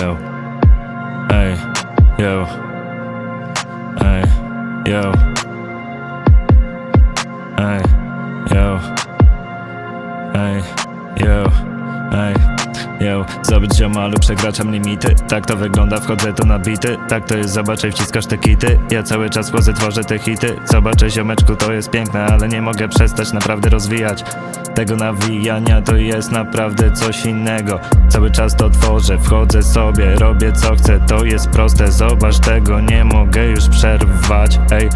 Yo. Ej, yo. Ej, yo. Ej, yo. Zobacz ziomalu, przekraczam limity. Tak to wygląda, wchodzę tu nabity Tak to jest, zobacz, ej, wciskasz te kity. Ja cały czas wchodzę, tworzę te hity. Zobaczę ziomeczku, to jest piękne Ale nie mogę przestać naprawdę rozwijać Tego nawijania. To jest naprawdę coś innego. Cały czas to tworzę, wchodzę sobie Robię co chcę, to jest proste Zobacz, tego nie mogę już przerwać. Ej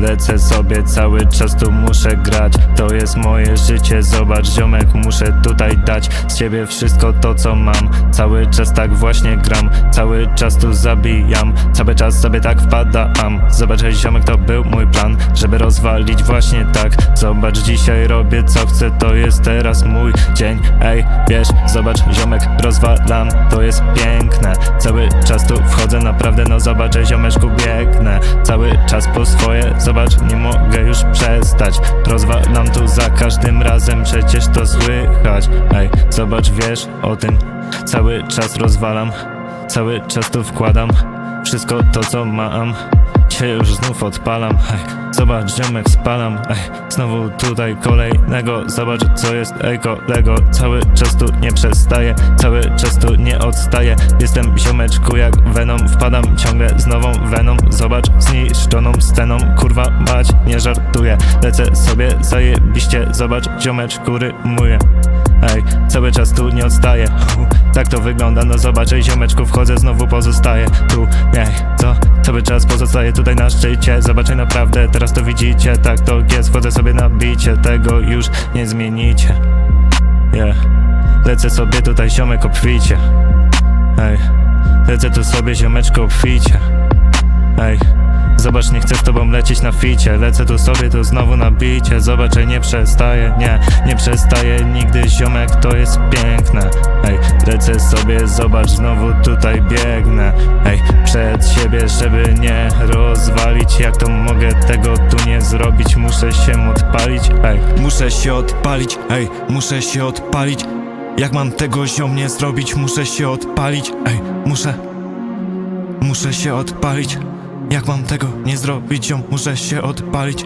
Lecę sobie cały czas tu muszę grać. To jest moje życie, zobacz ziomek Muszę tutaj dać z ciebie wszystko to co mam. Cały czas tak właśnie gram Cały czas tu zabijam. Cały czas sobie tak wpadam Zobacz ej, ziomek to był mój plan Żeby rozwalić właśnie tak. Zobacz dzisiaj robię co chcę To jest teraz mój dzień. Ej wiesz zobacz ziomek rozwalam To jest piękne. Cały czas tu wchodzę naprawdę No zobacz ej, ziomeczku biegnę. Cały czas po swoje Zobacz nie mogę już przestać. Rozwalam tu za każdym razem Przecież to słychać. Ej zobacz wiesz o tym. Cały czas rozwalam Cały czas tu wkładam Wszystko to co mam. Dzisiaj już znów odpalam. Ej, zobacz ziomek spalam Ej, znowu tutaj kolejnego. Zobacz co jest ej kolego. Cały czas tu nie przestaję Cały czas tu nie odstaję. Jestem ziomeczku jak Venom. Wpadam ciągle z nową weną. Zobacz zniszczoną sceną. Kurwa mać nie żartuję. Lecę sobie zajebiście. Zobacz ziomeczku rymuję Ej, cały czas tu nie odstaję. Tak to wygląda, no zobacz, ej ziomeczku wchodzę, znowu pozostaję Tu, ej, co? Cały czas pozostaję tutaj na szczycie. Zobaczcie naprawdę, teraz to widzicie Tak to jest, wchodzę sobie na bicie Tego już nie zmienicie. Yeah. Lecę sobie tutaj ziomek obficie. Ej, lecę tu sobie ziomeczko obficie. Ej, zobacz, nie chcę z tobą lecieć na ficie. Lecę tu sobie, tu znowu na bicie. Zobacz, ej, nie przestaję, nie, nie przestaję nigdy Ziomek, to jest piękne. Ej, lecę sobie, zobacz, znowu tutaj biegnę. Ej, przed siebie, żeby nie rozwalić. Jak to mogę tego tu nie zrobić? Muszę się odpalić, ej. Muszę się odpalić, ej, muszę się odpalić. Jak mam tego ziom nie zrobić? Muszę się odpalić, ej, muszę Muszę się odpalić. Jak mam tego nie zrobić, ziom, muszę się odpalić